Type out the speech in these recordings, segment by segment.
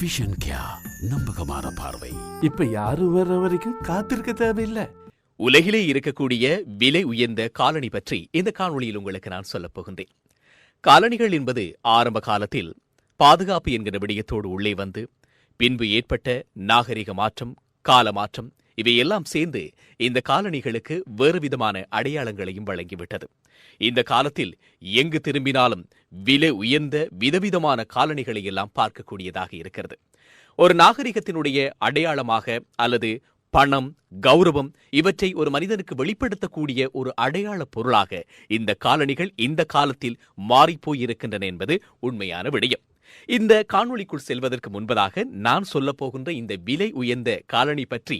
Vision கியா நம்பகமான பார்வை. இப்ப யாரும் வர்ற வரைக்கும் காத்திருக்க தேவையில்லை. உலகிலே இருக்கக்கூடிய விலை உயர்ந்த காலணி பற்றி இந்த காணொளியில் உங்களுக்கு நான் சொல்லப் போகின்றேன். காலணிகள் என்பது ஆரம்ப காலத்தில் பாதுகாப்பு என்கிற விடயத்தோடு உள்ளே வந்து பின்பு ஏற்பட்ட நாகரிக மாற்றம் கால மாற்றம் இவையெல்லாம் சேர்ந்து இந்த காலணிகளுக்கு வேறு விதமான அடையாளங்களையும் வழங்கிவிட்டது. இந்த காலத்தில் எங்கு திரும்பினாலும் விலை உயர்ந்த விதவிதமான காலணிகளை எல்லாம் பார்க்கக்கூடியதாக இருக்கிறது. ஒரு நாகரிகத்தினுடைய அடையாளமாக அல்லது பணம் கௌரவம் இவற்றை ஒரு மனிதனுக்கு வெளிப்படுத்தக்கூடிய ஒரு அடையாள பொருளாக இந்த காலணிகள் இந்த காலத்தில் மாறிப்போயிருக்கின்றன என்பது உண்மையான விடயம். இந்த காணொளிக்குள் செல்வதற்கு முன்பதாக நான் சொல்லப் போகின்ற இந்த விலை உயர்ந்த காலணி பற்றி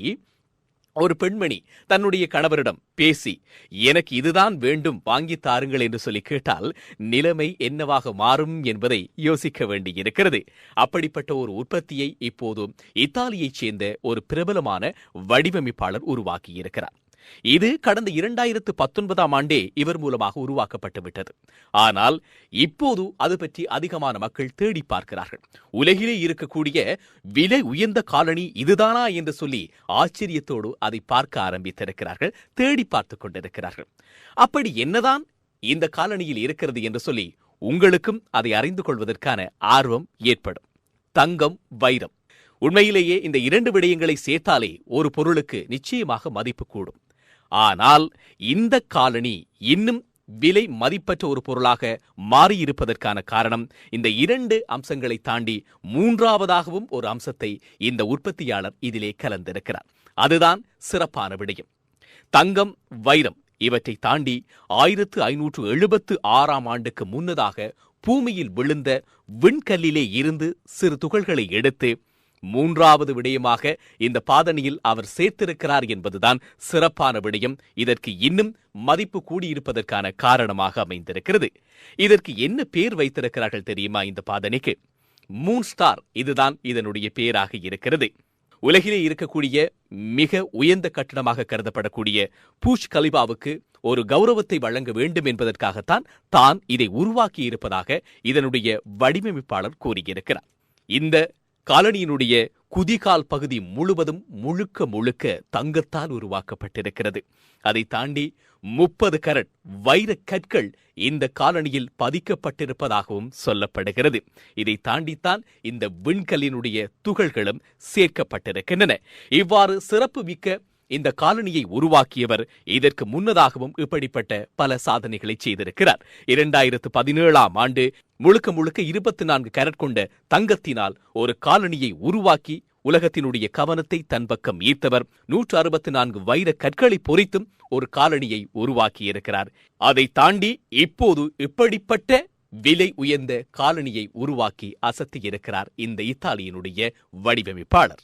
ஒரு பெண்மணி தன்னுடைய கணவரிடம் பேசி எனக்கு இதுதான் வேண்டும் வாங்கித் தாருங்கள் என்று சொல்லி கேட்டால் நிலைமை என்னவாக மாறும் என்பதை யோசிக்க வேண்டியிருக்கிறது. அப்படிப்பட்ட ஒரு உற்பத்தியை இப்போது இத்தாலியைச் சேர்ந்த ஒரு பிரபலமான வடிவமைப்பாளர் உருவாக்கியிருக்கிறார். இது கடந்த இரண்டாயிரத்து பத்தொன்பதாம் ஆண்டே இவர் மூலமாக உருவாக்கப்பட்டு விட்டது. ஆனால் இப்போது அது பற்றி அதிகமான மக்கள் தேடி பார்க்கிறார்கள். உலகிலே இருக்கக்கூடிய விலை உயர்ந்த காலனி இதுதானா என்று சொல்லி ஆச்சரியத்தோடு அதை பார்க்க ஆரம்பித்திருக்கிறார்கள் தேடி பார்த்துக் கொண்டிருக்கிறார்கள். அப்படி என்னதான் இந்த காலனியில் இருக்கிறது என்று சொல்லி உங்களுக்கும் அதை அறிந்து கொள்வதற்கான ஆர்வம் ஏற்படும். தங்கம் வைரம். உண்மையிலேயே இந்த இரண்டு விடயங்களை சேர்த்தாலே ஒரு பொருளுக்கு நிச்சயமாக மதிப்பு கூடும். ஆனால் இந்த காலணி இன்னும் விலை மதிப்பற்ற ஒரு பொருளாக மாறியிருப்பதற்கான காரணம் இந்த இரண்டு அம்சங்களை தாண்டி மூன்றாவதாகவும் ஒரு அம்சத்தை இந்த உற்பத்தியாளர் இதிலே கலந்திருக்கிறார். அதுதான் சிறப்பான விடயம். தங்கம் வைரம் இவற்றை தாண்டி ஆயிரத்து ஐநூற்று எழுபத்து ஆறாம் ஆண்டுக்கு முன்னதாக பூமியில் விழுந்த விண்கல்லிலே இருந்து சிறு துகள்களை எடுத்து மூன்றாவது விடயமாக இந்த பாதணியில் அவர் சேர்த்திருக்கிறார் என்பதுதான் சிறப்பான விடயம். இதற்கு இன்னும் மதிப்பு கூடியிருப்பதற்கான காரணமாக அமைந்திருக்கிறது. இதற்கு என்ன பேர் வைத்திருக்கிறார்கள் தெரியுமா இந்த பாதணிக்கு? மூன் ஸ்டார் இதுதான் இதனுடைய பேராக இருக்கிறது. உலகிலே இருக்கக்கூடிய மிக உயர்ந்த கட்டணமாக கருதப்படக்கூடிய பூஷ் கலிபாவுக்கு ஒரு கௌரவத்தை வழங்க வேண்டும் என்பதற்காகத்தான் தான் இதை உருவாக்கி இருப்பதாக இதனுடைய வடிவமைப்பாளர் கூறியிருக்கிறார். இந்த காலனியினுடைய குதிகால் பகுதி முழுவதும் முழுக்க முழுக்க தங்கத்தால் உருவாக்கப்பட்டிருக்கிறது. அதை தாண்டி முப்பது கரட் வைர கற்கள் இந்த காலனியில் பதிக்கப்பட்டிருப்பதாகவும் சொல்லப்படுகிறது. இதை தாண்டித்தான் இந்த விண்கல்லினுடைய துகள்களும் சேர்க்கப்பட்டிருக்கின்றன. இவ்வாறு சிறப்பு மிக்க இந்த காலனியை உருவாக்கியவர் இதற்கு முன்னதாகவும் இப்படிப்பட்ட பல சாதனைகளை செய்திருக்கிறார். இரண்டாயிரத்து பதினேழாம் ஆண்டு முழுக்க முழுக்க இருபத்தி நான்கு கேரட் கொண்ட தங்கத்தினால் ஒரு காலனியை உருவாக்கி உலகத்தினுடைய கவனத்தை தன் பக்கம் ஈர்த்தவர். நூற்று அறுபத்தி நான்கு வைர கற்களை பொறித்தும் ஒரு காலனியை உருவாக்கியிருக்கிறார். அதை தாண்டி இப்போது இப்படிப்பட்ட விலை உயர்ந்த காலனியை உருவாக்கி அசத்தியிருக்கிறார் இந்த இத்தாலியினுடைய வடிவமைப்பாளர்.